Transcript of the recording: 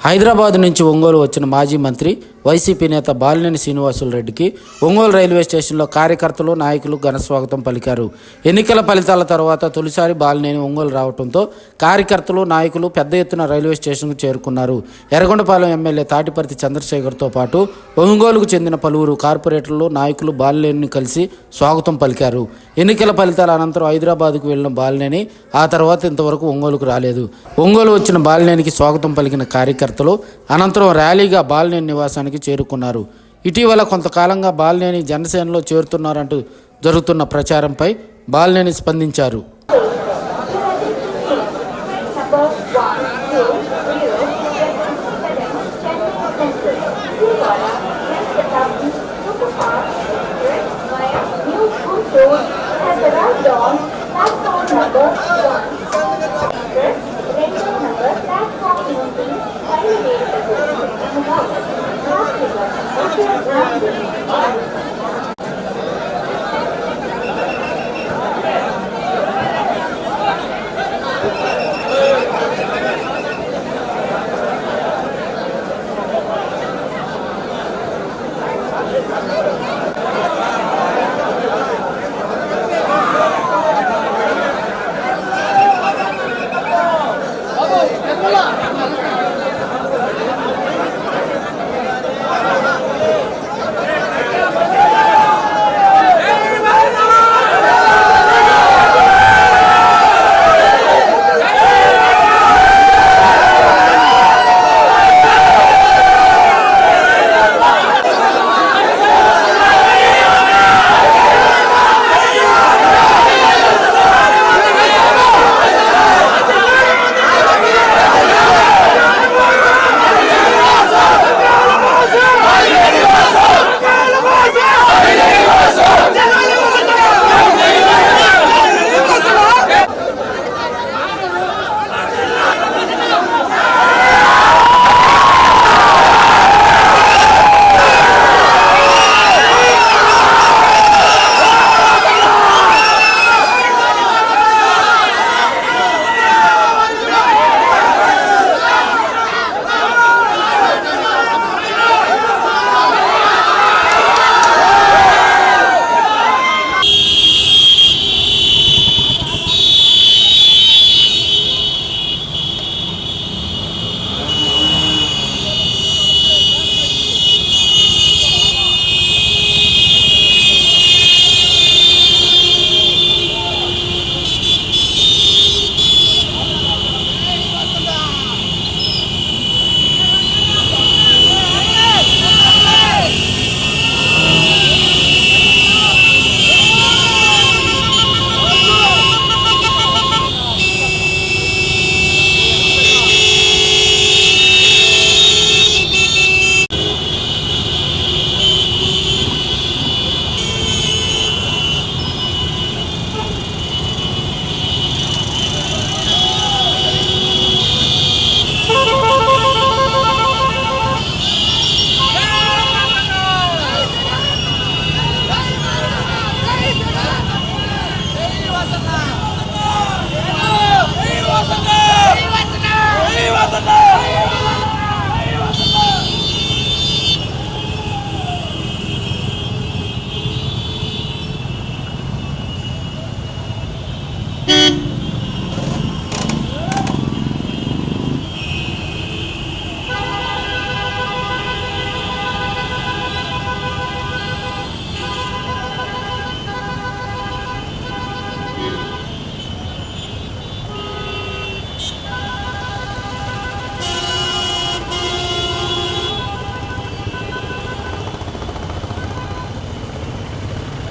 హైదరాబాద్ నుంచి ఒంగోలు వచ్చిన మాజీ మంత్రి వైసీపీ నేత బాలినేని శ్రీనివాసులు రెడ్డికి ఒంగోలు రైల్వే స్టేషన్లో కార్యకర్తలు నాయకులు ఘనస్వాగతం పలికారు. ఎన్నికల ఫలితాల తర్వాత తొలిసారి బాలినేని ఒంగోలు రావడంతో కార్యకర్తలు నాయకులు పెద్ద ఎత్తున రైల్వే స్టేషన్కు చేరుకున్నారు. ఎర్రగొండపాలెం ఎమ్మెల్యే తాటిపర్తి చంద్రశేఖర్తో పాటు ఒంగోలుకు చెందిన పలువురు కార్పొరేటర్లు నాయకులు బాలినేనిని కలిసి స్వాగతం పలికారు. ఎన్నికల ఫలితాల అనంతరం హైదరాబాద్కు వెళ్ళిన బాలినేని ఆ తర్వాత ఇంతవరకు ఒంగోలుకు రాలేదు. ఒంగోలు వచ్చిన బాలినేనికి స్వాగతం పలికిన కార్యకర్తలు అనంతరం ర్యాలీగా బాలినేని నివాసానికి చేరుకున్నారు. ఇటీవల కొంతకాలంగా బాలినేని జనసేనలో చేరుతున్నారంటూ జరుగుతున్న ప్రచారంపై బాలినేని స్పందించారు.